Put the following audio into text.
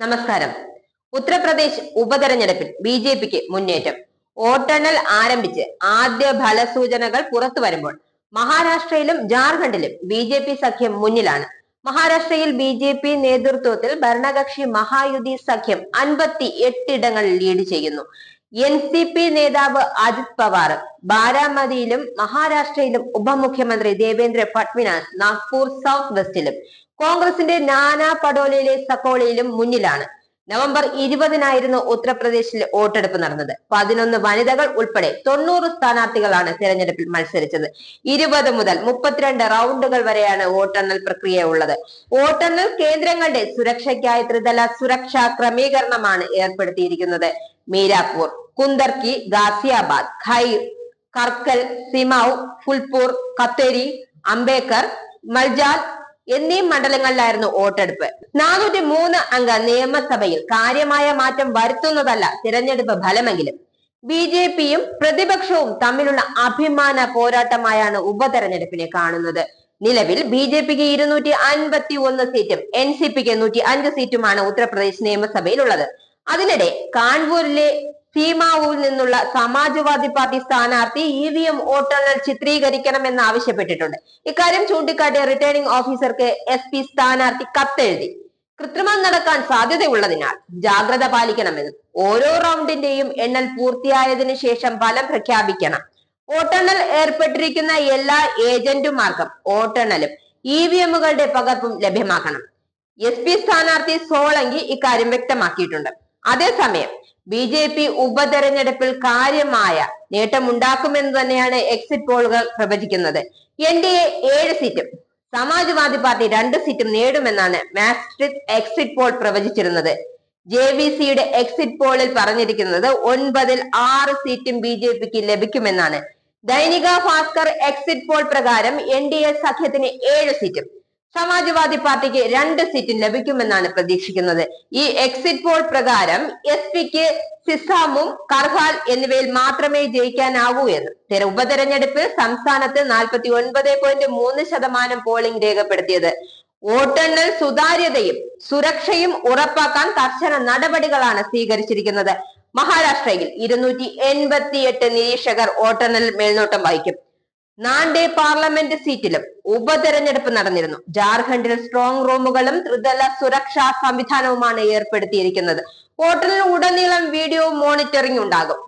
നമസ്കാരം. ഉത്തർപ്രദേശ് ഉപതെരഞ്ഞെടുപ്പിൽ B J പിക്ക് മുന്നേറ്റം. വോട്ടെണ്ണൽ ആരംഭിച്ച് ആദ്യ ഫലസൂചനകൾ പുറത്തു വരുമ്പോൾ മഹാരാഷ്ട്രയിലും ജാർഖണ്ഡിലും ബി ജെ പി സഖ്യം മുന്നിലാണ്. മഹാരാഷ്ട്രയിൽ ബി ജെ പി നേതൃത്വത്തിൽ ഭരണകക്ഷി മഹായുതി സഖ്യം അൻപത്തി എട്ടിടങ്ങളിൽ ലീഡ് ചെയ്യുന്നു. എൻ സി പി നേതാവ് അജിത് പവാർ ബാരാമതിയിലും മഹാരാഷ്ട്രയിലും ഉപമുഖ്യമന്ത്രി ദേവേന്ദ്ര ഫട്നാസ് നാഗ്പൂർ സൗത്ത് വെസ്റ്റിലും. കോൺഗ്രസിന്റെ നാനാ പടോലയിലെ സക്കോളയിലും മുന്നിലാണ് നവംബർ ഇരുപതിനായിരുന്നു ഉത്തർപ്രദേശിൽ വോട്ടെടുപ്പ് നടന്നത്. പതിനൊന്ന് വനിതകൾ ഉൾപ്പെടെ തൊണ്ണൂറ് സ്ഥാനാർത്ഥികളാണ് തിരഞ്ഞെടുപ്പിൽ മത്സരിച്ചത്. ഇരുപത് മുതൽ മുപ്പത്തിരണ്ട് റൗണ്ടുകൾ വരെയാണ് വോട്ടെണ്ണൽ പ്രക്രിയ ഉള്ളത്. വോട്ടെണ്ണൽ കേന്ദ്രങ്ങളുടെ സുരക്ഷയ്ക്കായി ത്രിതല സുരക്ഷാ ക്രമീകരണമാണ് ഏർപ്പെടുത്തിയിരിക്കുന്നത്. മീരാപൂർ. കുന്ദർക്കി ഗാസിയാബാദ് ഖൈർ കർക്കൽ സിമാവ് ഫുൽപൂർ കത്തേരി അംബേദ്കർ മൽജാൽ എന്നീ മണ്ഡലങ്ങളിലായിരുന്നു വോട്ടെടുപ്പ്. നാനൂറ്റി മൂന്ന് അംഗ നിയമസഭയിൽ കാര്യമായ മാറ്റം വരുത്തുന്നതല്ല തിരഞ്ഞെടുപ്പ് ഫലമെങ്കിലും. ബി ജെ പിയും പ്രതിപക്ഷവും തമ്മിലുള്ള അഭിമാന പോരാട്ടമായാണ് ഉപതെരഞ്ഞെടുപ്പിനെ കാണുന്നത്. നിലവിൽ ബി ജെ പിക്ക് ഇരുന്നൂറ്റി അൻപത്തി ഒന്ന് സീറ്റും എൻ സി പിക്ക് നൂറ്റി അഞ്ച് സീറ്റുമാണ് ഉത്തർപ്രദേശ് നിയമസഭയിലുള്ളത്. അതിനിടെ കാൺപൂരിലെ സീമാവൂരിൽ നിന്നുള്ള സമാജ്വാദി പാർട്ടി സ്ഥാനാർത്ഥി ഇ വി എം വോട്ടെണ്ണൽ ചിത്രീകരിക്കണമെന്ന് ആവശ്യപ്പെട്ടിട്ടുണ്ട്. ഇക്കാര്യം ചൂണ്ടിക്കാട്ടിയ റിട്ടേണിംഗ് ഓഫീസർക്ക് എസ് പി സ്ഥാനാർത്ഥി കത്തെഴുതി. കൃത്രിമം നടക്കാൻ സാധ്യതയുള്ളതിനാൽ ജാഗ്രത പാലിക്കണമെന്നും ഓരോ റൗണ്ടിന്റെയും എണ്ണൽ പൂർത്തിയായതിനു ശേഷം ഫലം പ്രഖ്യാപിക്കണം. വോട്ടെണ്ണൽ ഏർപ്പെട്ടിരിക്കുന്ന എല്ലാ ഏജന്റുമാർക്കും വോട്ടെണ്ണലും ഇ വി എമ്മുകളുടെ പകർപ്പും ലഭ്യമാക്കണം. എസ് പി സ്ഥാനാർത്ഥി സോളങ്കി ഇക്കാര്യം വ്യക്തമാക്കിയിട്ടുണ്ട്. അതേസമയം ബി ജെ പി ഉപതെരഞ്ഞെടുപ്പിൽ കാര്യമായ നേട്ടമുണ്ടാക്കുമെന്ന് തന്നെയാണ് എക്സിറ്റ് പോളുകൾ പ്രവചിക്കുന്നത്. എൻ ഡി എ ഏഴ് സീറ്റും സമാജ്വാദി പാർട്ടി രണ്ട് സീറ്റും നേടുമെന്നാണ് മാസ്ട്രിക് എക്സിറ്റ് പോൾ പ്രവചിച്ചിരുന്നത്. ജെ വി സിയുടെ എക്സിറ്റ് പോളിൽ പറഞ്ഞിരിക്കുന്നത് ഒൻപതിൽ ആറ് സീറ്റും ബി ജെ പിക്ക് ലഭിക്കുമെന്നാണ്. ദൈനിക ഭാസ്കർ എക്സിറ്റ് പോൾ പ്രകാരം എൻ ഡി എ സഖ്യത്തിന് ഏഴ് സീറ്റും സമാജ്വാദി പാർട്ടിക്ക് രണ്ട് സീറ്റും ലഭിക്കുമെന്നാണ് പ്രതീക്ഷിക്കുന്നത്. ഈ എക്സിറ്റ് പോൾ പ്രകാരം എസ് പിക്ക് സിസാമും കർഹാൽ എന്നിവയിൽ മാത്രമേ ജയിക്കാനാവൂ എന്ന്. തെര ഉപതെരഞ്ഞെടുപ്പിൽ സംസ്ഥാനത്ത് നാൽപ്പത്തി ഒൻപത് പോയിന്റ് മൂന്ന് ശതമാനം പോളിംഗ് രേഖപ്പെടുത്തിയത്. വോട്ടെണ്ണൽ സുതാര്യതയും സുരക്ഷയും ഉറപ്പാക്കാൻ കർശന നടപടികളാണ് സ്വീകരിച്ചിരിക്കുന്നത്. മഹാരാഷ്ട്രയിൽ ഇരുന്നൂറ്റി എൺപത്തിയെട്ട് നിരീക്ഷകർ വോട്ടെണ്ണൽ മേൽനോട്ടം വഹിക്കും. നാണ്ടെ പാർലമെന്റ് സീറ്റിലും ഉപതെരഞ്ഞെടുപ്പ് നടന്നിരുന്നു. ജാർഖണ്ഡിൽ സ്ട്രോങ് റൂമുകളും ത്രിതല സുരക്ഷാ സംവിധാനവുമാണ് ഏർപ്പെടുത്തിയിരിക്കുന്നത്. വോട്ടെണ്ണൽ ഉടനീളം വീഡിയോ മോണിറ്ററിംഗ് ഉണ്ടാകും.